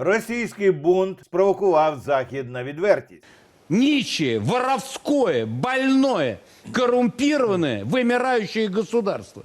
Російський бунт спровокував захід на відвертість. Нищее, воровське, больное, коррумпированное, вымирающее государство.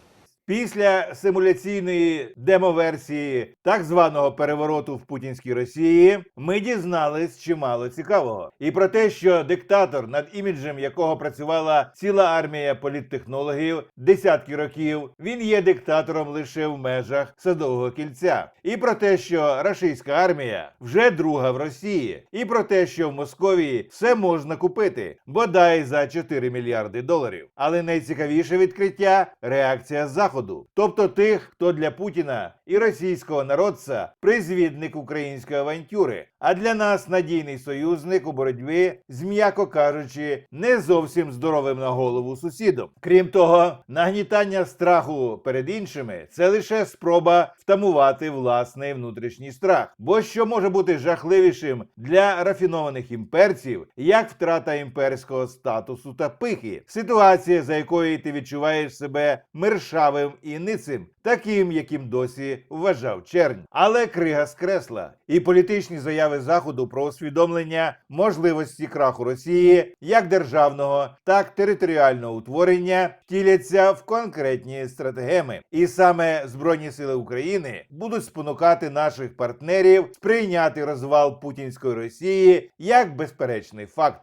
Після симуляційної демоверсії так званого перевороту в путінській Росії ми дізнались чимало цікавого. І про те, що диктатор, над іміджем якого працювала ціла армія політтехнологів десятки років, він є диктатором лише в межах садового кільця. І про те, що рашистська армія вже друга в Росії, і про те, що в Московії все можна купити, бодай за 4 мільярди доларів. Але найцікавіше відкриття реакція заходу, тобто тих, хто для Путіна і російського народця призвідник української авантюри, а для нас надійний союзник у боротьбі з, м'яко кажучи, не зовсім здоровим на голову сусідом. Крім того, нагнітання страху перед іншими це лише спроба втамувати власний внутрішній страх. Бо що може бути жахливішим для рафінованих імперців, як втрата імперського статусу та пихи, ситуація, за якої ти відчуваєш себе мершавим і ницим, таким, яким досі вважав чернь. Але крига скресла, і політичні заяви заходу про усвідомлення можливості краху Росії як державного, так територіального утворення втіляться в конкретні стратегеми. І саме Збройні сили України будуть спонукати наших партнерів сприйняти розвал путінської Росії як безперечний факт.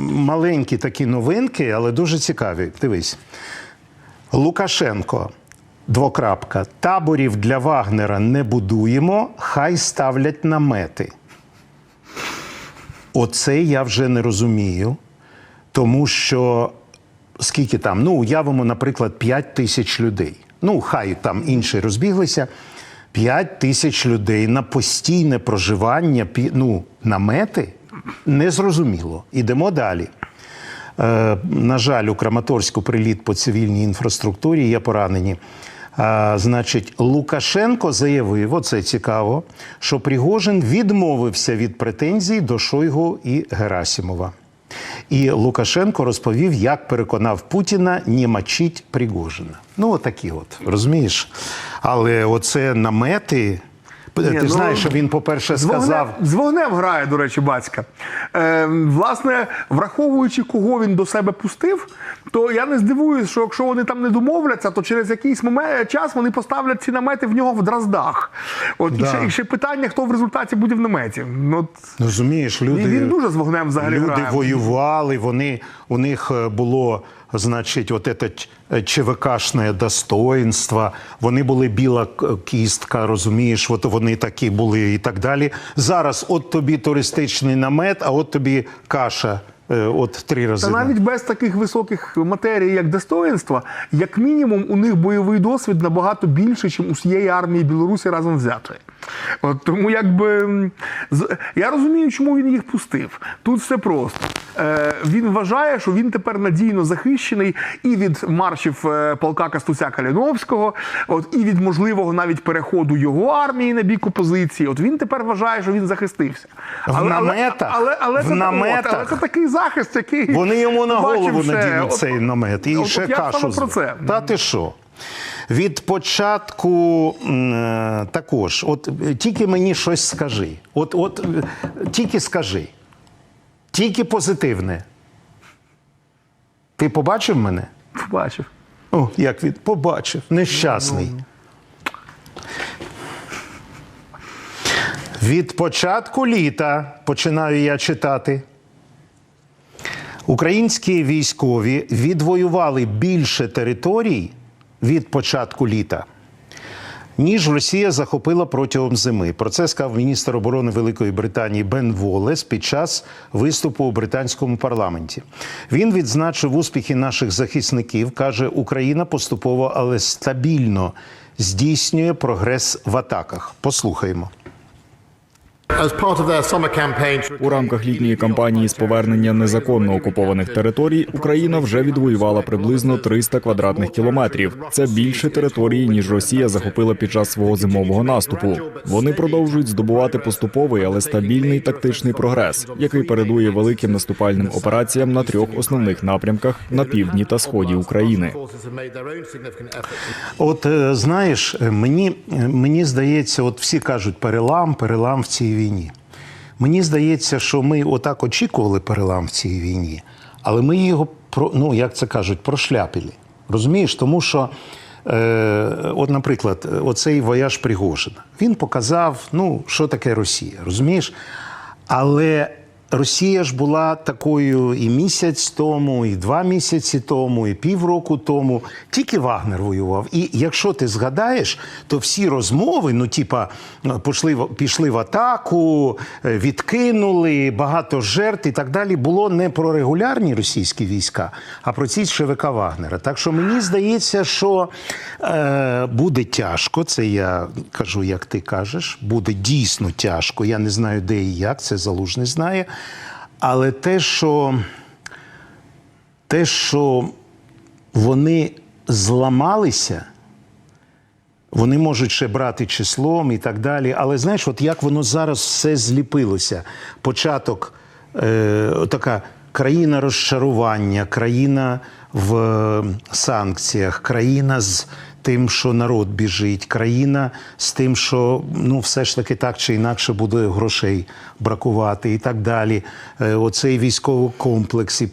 маленькі такі новинки, але дуже цікаві. Дивись. Лукашенко. Двокрапка. Таборів для Вагнера не будуємо, хай ставлять намети. Оце я вже не розумію, тому що скільки там, ну, уявимо, наприклад, 5 тисяч людей. Ну, хай там інші розбіглися. 5 тисяч людей на постійне проживання, ну, намети незрозуміло. Ідемо далі. Е, на жаль, у Краматорську приліт по цивільній інфраструктурі є поранені. Значить, Лукашенко заявив, оце цікаво, що Пригожин відмовився від претензій до Шойгу і Герасімова. І Лукашенко розповів, як переконав Путіна не мочить Пригожина. Ну, отакі от, розумієш? Але оце намети. Ти ну, знаєш, що він, по-перше, сказав. з вогнем грає, до речі, батька. Е, власне, враховуючи, кого він до себе пустив, то я не здивуюсь, що якщо вони там не домовляться, то через якийсь момент час вони поставлять ці намети в нього в дроздах. От і, ще, і ще питання, хто в результаті буде в наметі. Ну, От, Розумієш, люди, Він- він дуже з вогнем взагалі люди грає. воювали, вони, у них е, було, значить, от це ЧВКшне достоинство, вони були біла кістка, розумієш, от вони такі були і так далі. Зараз от тобі туристичний намет, а от тобі каша. е, От три рази. Та навіть без таких високих матерій, як достоїнства, як мінімум, у них бойовий досвід набагато більше, ніж у всієї армії Білорусі разом взятої. От тому, якби я розумію, чому він їх пустив. Тут все просто. Е, він вважає, що він тепер надійно захищений і від маршів е, полка Кастуся Каліновського, от і від можливого навіть переходу його армії на бік опозиції. От він тепер вважає, що він захистився. В наметах, але, але, в це, наметах. От, але це такий захист, який Вони йому на голову надінуть цей намет і от- ще от кашу. про це. Та ти що? Від початку е, також, от тільки мені щось скажи. От, от тільки скажи. Тільки позитивне. Ти побачив мене? Бачив. О, як він побачив. Нещасний. Від початку літа починаю я читати. Українські військові відвоювали більше територій від початку літа, ніж Росія захопила протягом зими. Про це сказав міністр оборони Великої Британії Бен Волес під час виступу у британському парламенті. Він відзначив успіхи наших захисників. каже, Україна поступово, але стабільно здійснює прогрес в атаках. Послухаємо. У рамках літньої кампанії з повернення незаконно окупованих територій Україна вже відвоювала приблизно 300 квадратних кілометрів. Це більше території ніж Росія захопила під час свого зимового наступу. Вони продовжують здобувати поступовий, але стабільний тактичний прогрес, який передує великим наступальним операціям на трьох основних напрямках на півдні та сході України. От е, знаєш, е, мені, е, мені здається, от всі кажуть перелам, перелам в цій війні. Мені здається, що ми отак очікували перелам в цій війні, але ми його ну як це кажуть, прошляпили. Розумієш, тому що. Е, от, наприклад, оцей вояж Пригожина. Він показав, ну, що таке Росія, розумієш? Але Росія ж була такою і місяць тому, і два місяці тому, і півроку тому. Тільки Вагнер воював. І якщо ти згадаєш, то всі розмови, ну, типа, пішли, пішли в атаку, е, відкинули, багато жертв і так далі, було не про регулярні російські війська, а про ці ЧВК Вагнера. Так що мені здається, що е, буде тяжко. Це я кажу, як ти кажеш, буде дійсно тяжко. Я не знаю, де і як, це залужний знає. Але те, що, те, що вони зламалися, вони можуть ще брати числом і так далі. Але знаєш, от як воно зараз все зліпилося. Початок е, така країна розчарування, країна в е, санкціях, країна з тим, що народ біжить, країна з тим, що ну, все ж таки так чи інакше буде грошей бракувати і так далі. Е, оцей військовий комплекс. І,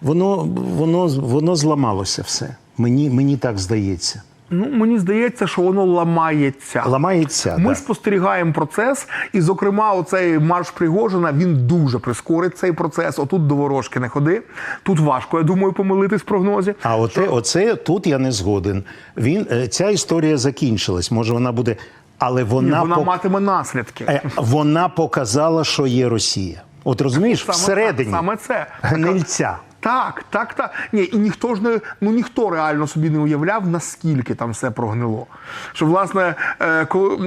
воно, воно, воно зламалося все. Мені, мені так здається. Ну, мені здається, що воно ламається. Ламається. Ми да. спостерігаємо процес, і, зокрема, оцей марш Пригожина він дуже прискорить цей процес. Отут до ворожки не ходи. Тут важко, я думаю, помилитись в прогнозі. А оце, оце тут я не згоден. Він е, ця історія закінчилась. Може, вона буде, але Ні, вона вона пок- матиме наслідки. е, вона показала, що є Росія. От розумієш, Саме всередині саме це. гнильця. Так, так, так. Ні, і ніхто ж не ну ніхто реально собі не уявляв, наскільки там все прогнило. Що власне, е,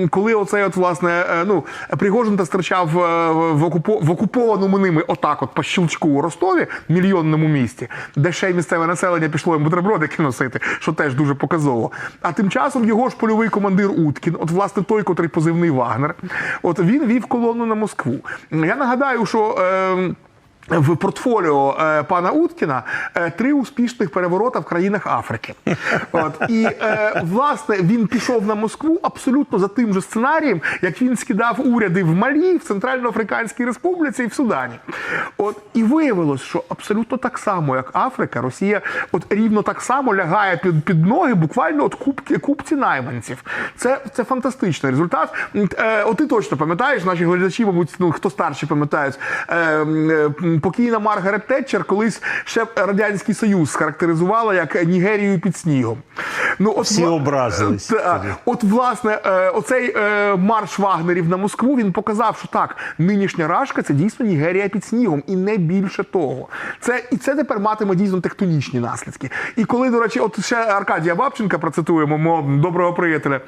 коли, оцей от власне, е, ну Пригожин та стрічав е, в окупо в окупованому ними отак, от по щелчку у Ростові, мільйонному місті, де ще й місцеве населення пішло їм бутербродики носити, що теж дуже показово. А тим часом його ж польовий командир Уткін, от власне той, котрий позивний Вагнер, от він вів колону на Москву. Я нагадаю, що. Е, в портфоліо е, пана Уткіна е, три успішних переворота в країнах Африки. От і е, власне він пішов на Москву абсолютно за тим же сценарієм, як він скидав уряди в Малі, в Центральноафриканській Республіці і в Судані. От і виявилось, що абсолютно так само, як Африка, Росія, от рівно так само лягає під, під ноги, буквально от купки купці найманців. Це, це фантастичний результат. Е, от ти точно пам'ятаєш, наші глядачі, мабуть, ну хто старші пам'ятають. Е, е, покійна Маргарет Тетчер колись ще Радянський Союз схарактеризувала як Нігерію під снігом. Ну, от, Всі образились от, власне, е, оцей е, марш Вагнерів на Москву він показав, що так, нинішня Рашка це дійсно Нігерія під снігом, і не більше того. Це і це тепер матиме дійсно тектонічні наслідки. І коли, до речі, от ще Аркадія Бабченка процитуємо, мого доброго приятеля,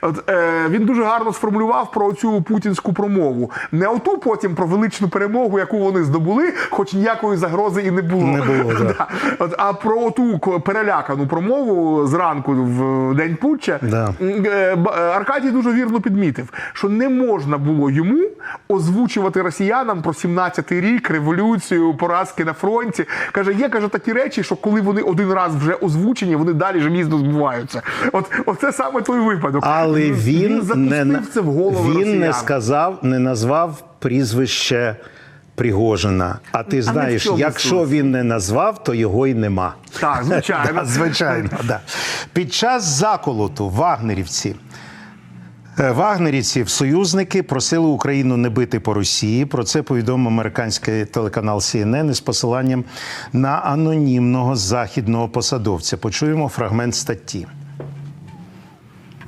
от е, він дуже гарно сформулював про цю путінську промову. Не оту потім про величну перемогу, яку вони здобули, хоч ніякої загрози і не було. Не було, да. Да. От, а про ту перелякану промову зранку в день путча Да. е, е, Аркадій дуже вірно підмітив, що не можна було йому озвучувати росіянам про 17-й рік, революцію, поразки на фронті. Каже, є каже такі речі, що коли вони один раз вже озвучені, вони далі ж міцно збуваються. От оце саме той випадок. Але він, запустив не, це в голову він росіян. не сказав, не назвав прізвище Пригожина. А ти знаєш, цьому якщо він не назвав, то його й нема. Так, звичайно. Да, звичайно, да. Під час заколоту вагнерівці. е, Вагнерівців союзники просили Україну не бити по Росії. Про це повідомив американський телеканал CNN із посиланням на анонімного західного посадовця. Почуємо фрагмент статті.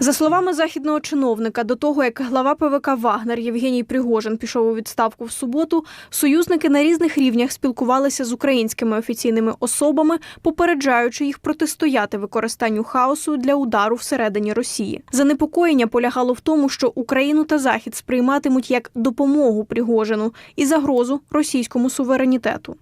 За словами західного чиновника, до того як глава ПВК Вагнер Євгеній Пригожин пішов у відставку в суботу, союзники на різних рівнях спілкувалися з українськими офіційними особами, попереджаючи їх протистояти використанню хаосу для удару всередині Росії. Занепокоєння полягало в тому, що Україну та Захід сприйматимуть як допомогу Пригожину і загрозу російському суверенітету.